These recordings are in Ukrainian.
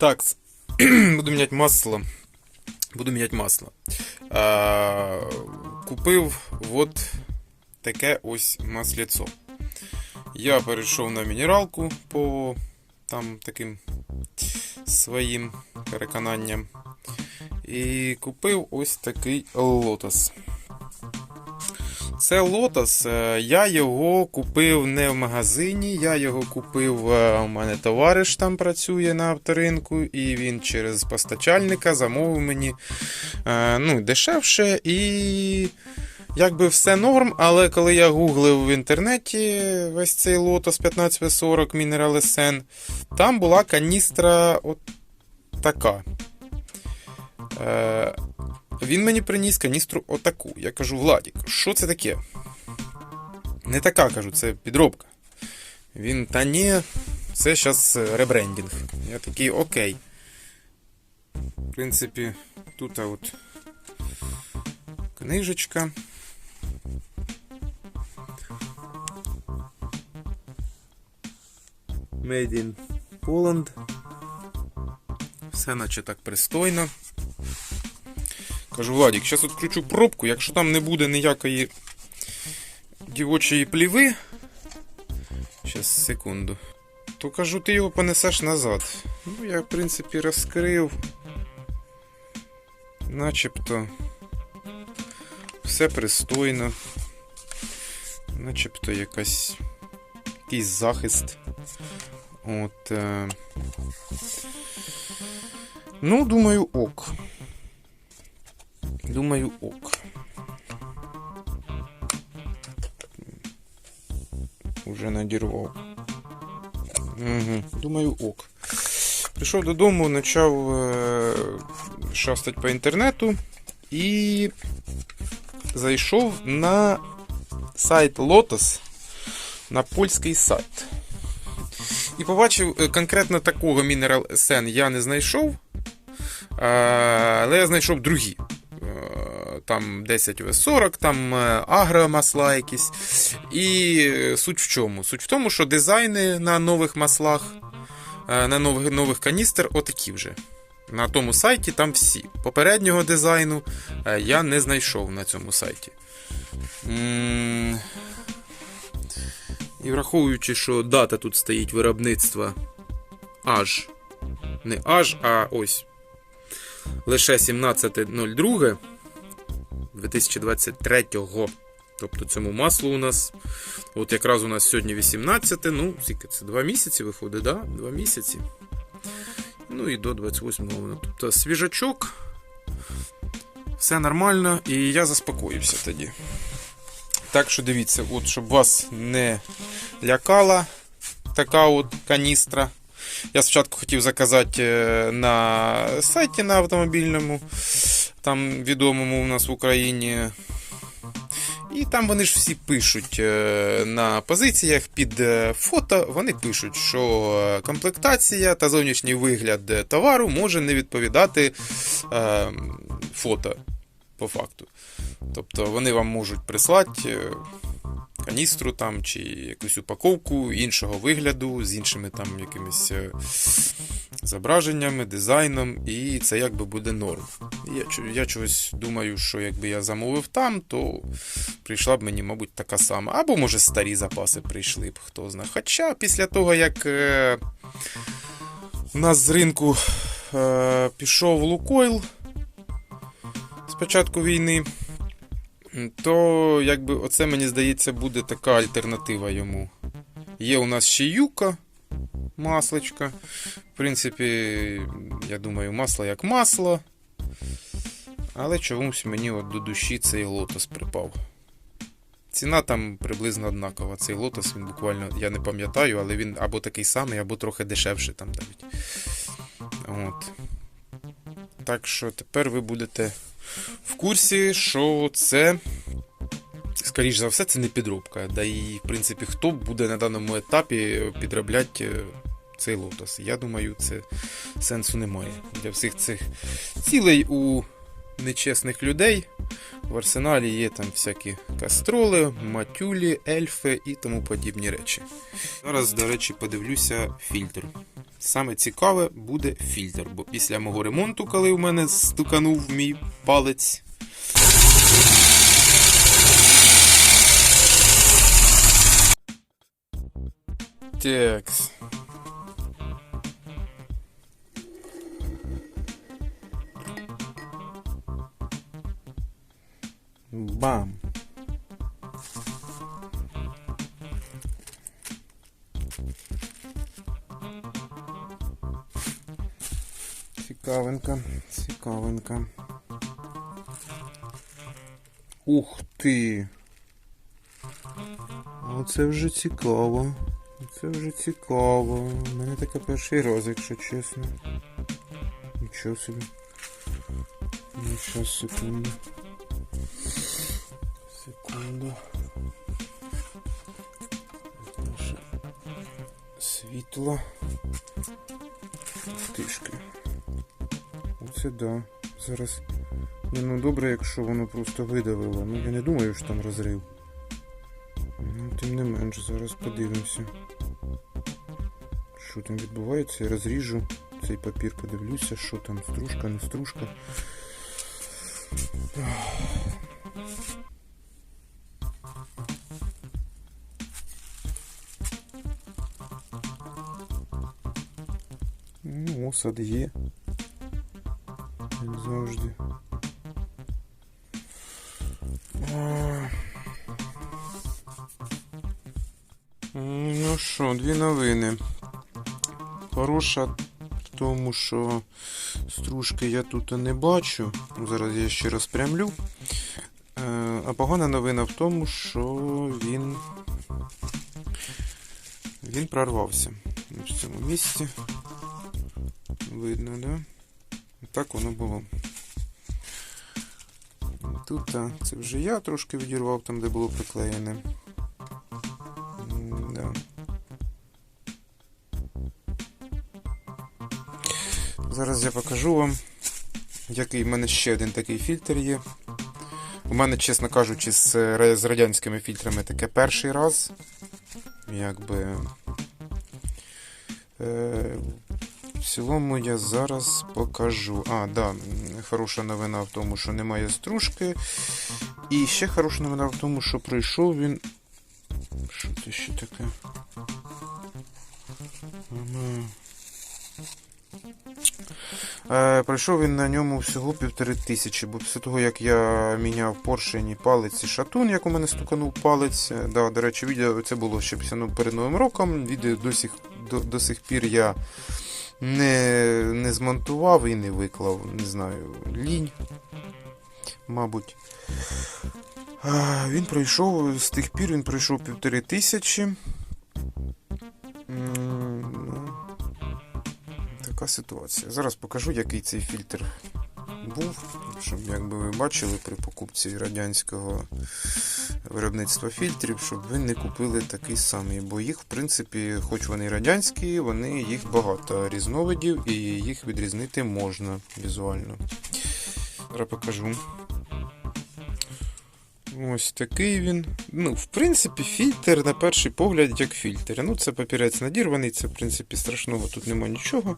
Так, с- буду міняти масло. Буду міняти масло. А, купив от таке ось масліцо. Я перейшов на мінералку по там таким своїм переконанням. І купив ось такий лотос. Це лотос. е, Я його купив не в магазині, я його купив. е, У мене товариш там працює на авторинку, і він через постачальника замовив мені е, ну, дешевше і. Якби все норм, але коли я гуглив в інтернеті весь цей лотос 1540 Mineral SN, там була каністра от така. Е, він мені приніс каністру отаку. Я кажу, Владік, що це таке? Не така, кажу, це підробка. Він, та ні, це зараз ребрендінг. Я такий, окей. В принципі, тут от книжечка. Made in Poland. Все наче так пристойно. Кажу, Владік, зараз відключу пробку, якщо там не буде ніякої дівочої пліви. Щас, секунду. То кажу, ти його понесеш назад. Ну, я, в принципі, розкрив. Начебто. Все пристойно. Начебто якась. Якийсь захист. От. Е... Ну, думаю, ок. Думаю, ок. Уже надірвав. Угу. Думаю, ок. Прийшов додому, почав е- шастати по інтернету і зайшов на сайт Lotus, на польський сайт. І побачив е, конкретно такого Mineral SN я не знайшов. Але я знайшов другі. Там 10 В40, там е, агромасла якісь. І е, суть в чому? Суть в тому, що дизайни на нових маслах, е, на нових, нових каністр отакі вже. На тому сайті там всі. Попереднього дизайну я не знайшов на цьому сайті. І враховуючи, що дата тут стоїть виробництва аж. Не аж, а ось. Лише 17.02 2023-го. Тобто цьому маслу у нас. От якраз у нас сьогодні 18, ну, скільки це? Два місяці виходить, да? Два місяці. Ну і до 28-го. Тобто свіжачок. Все нормально, і я заспокоївся тоді. Так що дивіться, от, щоб вас не лякала така от каністра. Я спочатку хотів заказати е, на сайті на автомобільному, там відомому у нас в Україні. І там вони ж всі пишуть е, на позиціях під е, фото, вони пишуть, що комплектація та зовнішній вигляд товару може не відповідати фото по факту. Тобто вони вам можуть прислати каністру там чи якусь упаковку іншого вигляду з іншими там якимись е, зображеннями, дизайном, і це якби буде норм. Я, я чогось думаю, що якби я замовив там, то прийшла б мені, мабуть, така сама. Або, може, старі запаси прийшли б, хто знає. Хоча після того, як е, у нас з ринку е, пішов Лукойл з початку війни, то якби оце, мені здається, буде така альтернатива йому. Є у нас ще юка, масличка. В принципі, я думаю, масло як масло. Але чомусь мені от до душі цей лотос припав. Ціна там приблизно однакова. Цей лотос, він буквально, я не пам'ятаю, але він або такий самий, або трохи дешевший там навіть. От. Так що тепер ви будете курсі, що це, скоріш за все, це не підробка. Да і, в принципі, хто буде на даному етапі підробляти е, цей лотос. Я думаю, це сенсу немає. Для всіх цих цілей у нечесних людей. В арсеналі є там всякі кастроли, матюлі, ельфи і тому подібні речі. Зараз, до речі, подивлюся фільтр. Саме цікаве буде фільтр, бо після мого ремонту, коли у мене стуканув мій палець. Текс. Бам. Цікавинка, цікавинка. Ух ти. Оце вже цікаво. Це вже цікаво. У мене таке перший раз, якщо чесно. Нічого собі. Щас, секунду. Секунду. Наше світло. Тишки. Оце да. Зараз. Ні, ну добре, якщо воно просто видавило. Ну я не думаю, що там розрив. Ну, тим не менш, зараз подивимося. Що там відбувається, я розріжу цей папір, подивлюся, що там, стружка, не стружка. Ну, осад є. Завжди. Ну що, дві новини. Хороша в тому, що стружки я тут не бачу. Зараз я ще розпрямлю. Е, А погана новина в тому, що він. Він прорвався. В цьому місці. Видно, да? Так воно було. Тут а, це вже я трошки відірвав там, де було приклеєне. Да. Зараз я покажу вам, який в мене ще один такий фільтр є. У мене, чесно кажучи, з, з радянськими фільтрами таке перший раз. Якби. Е, в цілому я зараз покажу. А, да, хороша новина в тому, що немає стружки. І ще хороша новина в тому, що пройшов він. Що це ще таке? Е, пройшов він на ньому всього півтори тисячі, бо після того, як я міняв поршень і палець і шатун, як у мене стуканув палець. е, Да, до речі, відео це було ще після, ну, перед Новим роком. Відео до сих, до, до сих пір я не, не змонтував і не виклав. Не знаю, лінь, мабуть. Він пройшов з тих пір, він пройшов півтори тисячі. Ну, Така ситуація. Зараз покажу, який цей фільтр був, щоб якби ви бачили при покупці радянського виробництва фільтрів, щоб ви не купили такий самий. Бо їх, в принципі, хоч вони радянські, вони їх багато різновидів і їх відрізнити можна візуально. Зараз покажу. Ось такий він. Ну, в принципі, фільтр на перший погляд як фільтр. Ну, це папірець надірваний, це, в принципі, страшного тут нема нічого.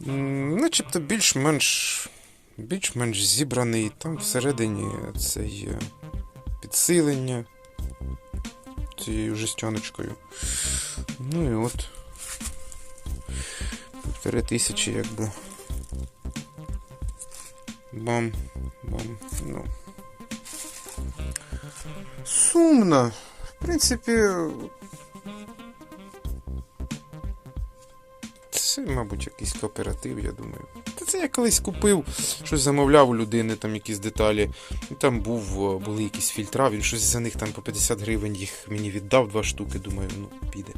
Начебто більш-менш більш-менш зібраний. Там всередині цей е, підсилення цією жестяночкою. Ну і от. Півтори тисячі, якби. Бам, бам. Ну. Сумно. В принципі. Це, мабуть, якийсь кооператив, я думаю. Це я колись купив, щось замовляв у людини, там якісь деталі. Там був, е, були якісь фільтра, він щось за них там по 50 гривень їх мені віддав два штуки. Думаю, ну піде.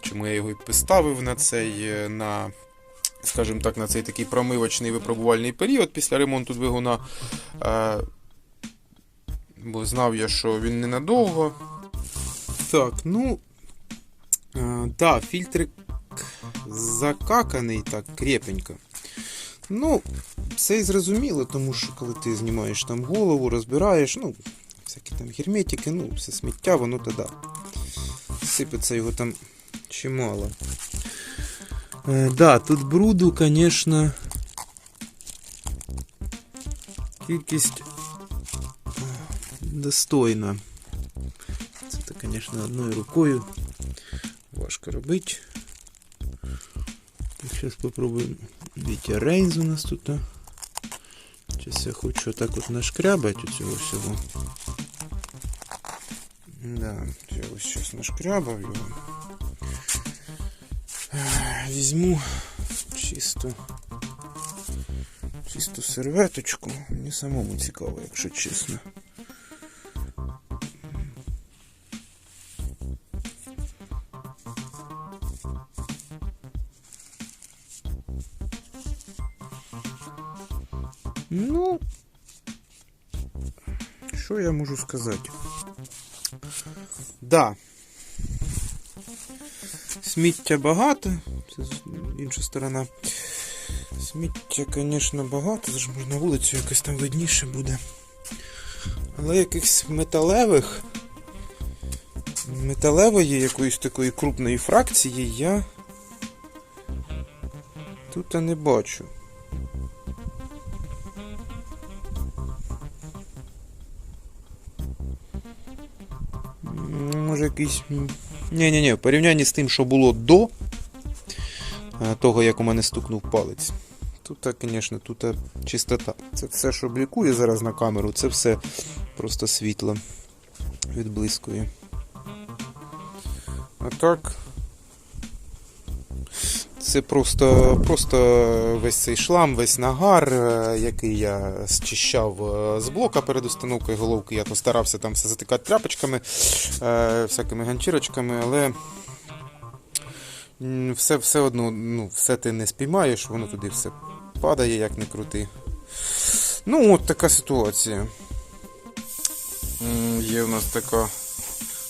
Чому я його і поставив на цей, е, на, скажімо так, на цей такий промивочний випробувальний період після ремонту двигуна. Е, бо знав я, що він ненадовго. Так, ну. Е, да, фільтрик закаканий так крепенько. Ну, це і зрозуміло, тому що коли ти знімаєш там голову, розбираєш, ну, всякі там герметики, ну, все сміття, воно тоді сипеться його там чимало. Е, да, тут бруду, звісно, кількість е, достойна. Це, звісно, одною рукою важко робити. Зараз спробуємо. Вітя Рейнз у нас тут. Зараз я хочу так от нашкрябати у цього всього. Да, я ось зараз нашкрябав його. Візьму чисту, чисту серветочку. Мені самому цікаво, якщо чесно. Що я можу сказати? Да. Сміття багато, це інша сторона. Сміття, звісно, багато, це ж можна вулицю якось там видніше буде. Але якихось металевих, металевої якоїсь такої крупної фракції я тут не бачу. Може якийсь. Ні-ні-ні, в порівнянні з тим, що було до е, того, як у мене стукнув палець. Тут, звісно, тут е, чистота. Це все, що блікує зараз на камеру, це все просто світло відблискує. А так. Це просто, просто весь цей шлам, весь нагар, е, який я зчищав е, з блока перед установкою головки. Я постарався там все затикати тряпочками, е, всякими ганчірочками, але все, все одно ну, все ти не спіймаєш, воно туди все падає, як не крути. Ну, от така ситуація. Є у нас така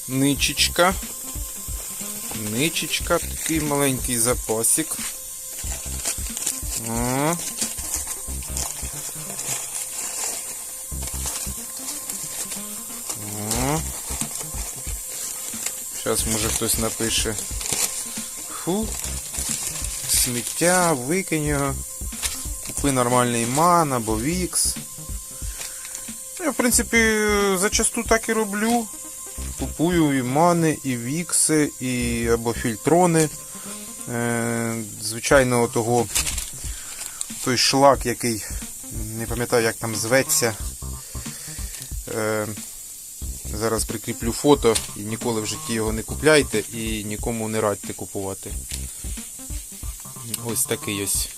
ничечка. Ничечка, такий маленький запасик. О. О. Зараз може хтось напише. Фу. Сміття, викинь його. Купи нормальний ман або вікс. Я, в принципі, зачасту так і роблю. Купую і мани, і вікси, і або фільтрони. Е, звичайно, того той шлак, який не пам'ятаю, як там зветься. Е, зараз прикріплю фото і ніколи в житті його не купляйте і нікому не радьте купувати. Ось такий ось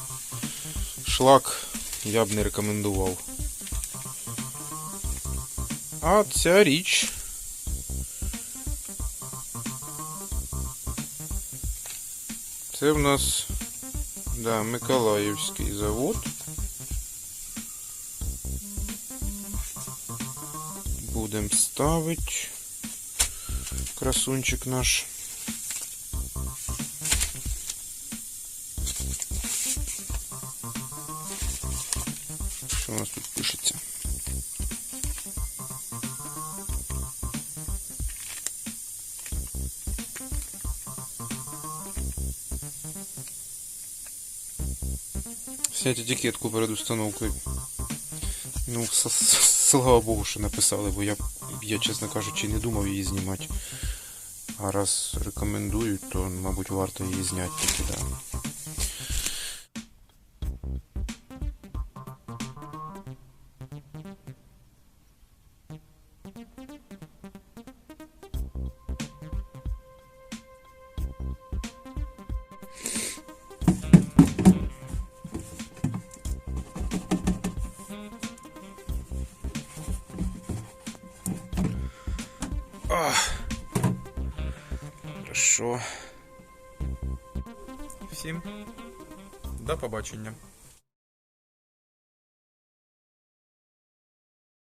шлак я б не рекомендував. А ця річ. Це в нас да, Миколаївський завод. Будемо ставити красунчик наш. Снять етикетку перед установкою. Ну, слава Богу, що написали, бо я, я, чесно кажучи, не думав її знімати. А раз рекомендують, то, мабуть, варто її зняти таки, да. Хорошо. Всім до побачення.